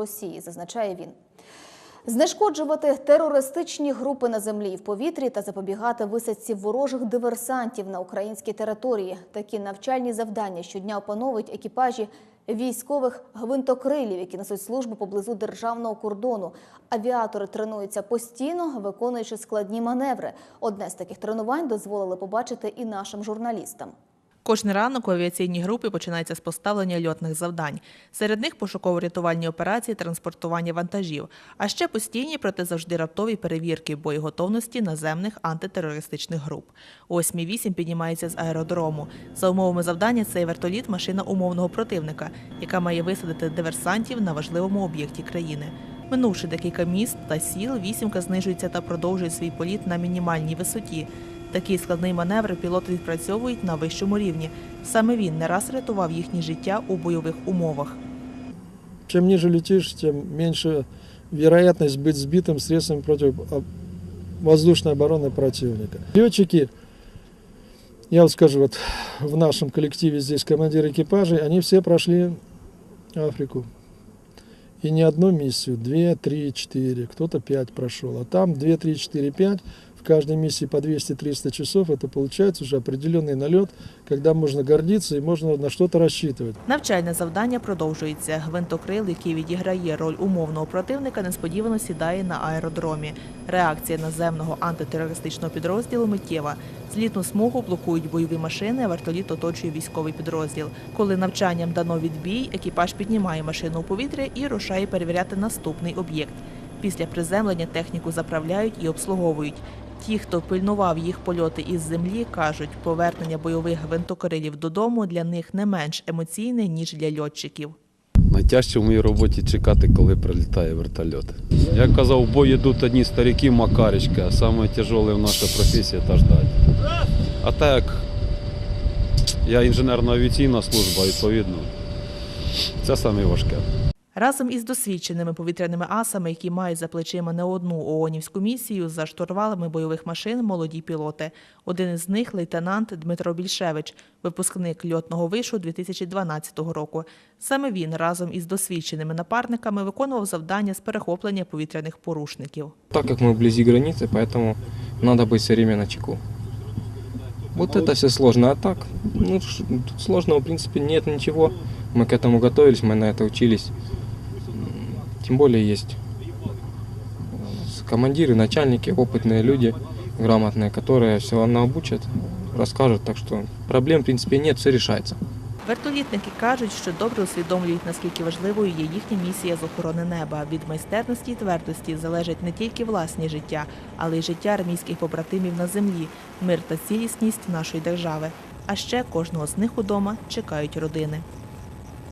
Росії, зазначає він. Знешкоджувати терористичні групи на землі і в повітрі та запобігати висадці ворожих диверсантів на українській території. Такі навчальні завдання щодня опановують екіпажі військових гвинтокрилів, які несуть службу поблизу державного кордону. Авіатори тренуються постійно, виконуючи складні маневри. Одне з таких тренувань дозволили побачити і нашим журналістам. Кожен ранок у авіаційній групі починається з поставлення льотних завдань. Серед них пошуково-рятувальні операції, транспортування вантажів, а ще постійні, проте завжди раптові перевірки боєготовності наземних антитерористичних груп. О 8.08 піднімається з аеродрому. За умовами завдання цей вертоліт – машина умовного противника, яка має висадити диверсантів на важливому об'єкті країни. Минувши декілька міст та сіл, вісімка знижується та продовжує свій політ на мінімальній висоті. Такий складний маневр пілоти відпрацьовують на вищому рівні. Саме він не раз рятував їхнє життя у бойових умовах. Чем ниже летишь, тем меньше вероятность быть сбитым средствами противовоздушной обороны противника. Летчики, я вот скажу, вот в нашем коллективе здесь командиры экипажей, они все прошли Африку. И не одну миссию, две, три, четыре, кто-то пять прошел. А там две, три, четыре, пять, в каждой миссии по 200-300 часов, это получается уже определенный налет, когда можно гордиться и можно на что-то рассчитывать. Навчальне завдання продовжується. Гвинтокрил, який відіграє роль умовного противника, несподівано сідає на аеродромі. Реакція наземного антитерористичного підрозділу миттєва. Злітну смугу блокують бойові машини, а вертоліт оточує військовий підрозділ. Коли навчанням дано відбій, екіпаж піднімає машину у повітря і рушає перевіряти наступний об'єкт. Після приземлення техніку заправляють і обслуговують. Ті, хто пильнував їх польоти із землі, кажуть, повернення бойових гвинтокрилів додому для них не менш емоційне, ніж для льотчиків. Найтяжче в моїй роботі чекати, коли прилітає вертольот. Як казав, в бой йдуть одні старики Макаричка, а саме в наша професія та ждать. А так я інженерно-авіаційна служба, відповідно, це саме важке. Разом із досвідченими повітряними асами, які мають за плечима не одну ООНівську місію, за штурвалами бойових машин молоді пілоти. Один із них лейтенант Дмитро Більшевич, випускник льотного вишу 2012 року. Саме він разом із досвідченими напарниками виконував завдання з перехоплення повітряних порушників. Так как мы вблизи границы, поэтому надо быть все время на чеку. Вот это все сложно, а так, ну, ш- тут сложного, в принципе, нет ничего. Мы к этому готовились, мы на это учились. М, Тем более есть у нас командиры, начальники, опытные люди, грамотные, которые все наобучат, расскажут. Так что проблем, в принципе, нет, все решается. Вертолітники кажуть, що добре усвідомлюють, наскільки важливою є їхня місія з охорони неба. Від майстерності і твердості залежать не тільки власні життя, але й життя армійських побратимів на землі, мир та цілісність нашої держави. А ще кожного з них удома чекають родини.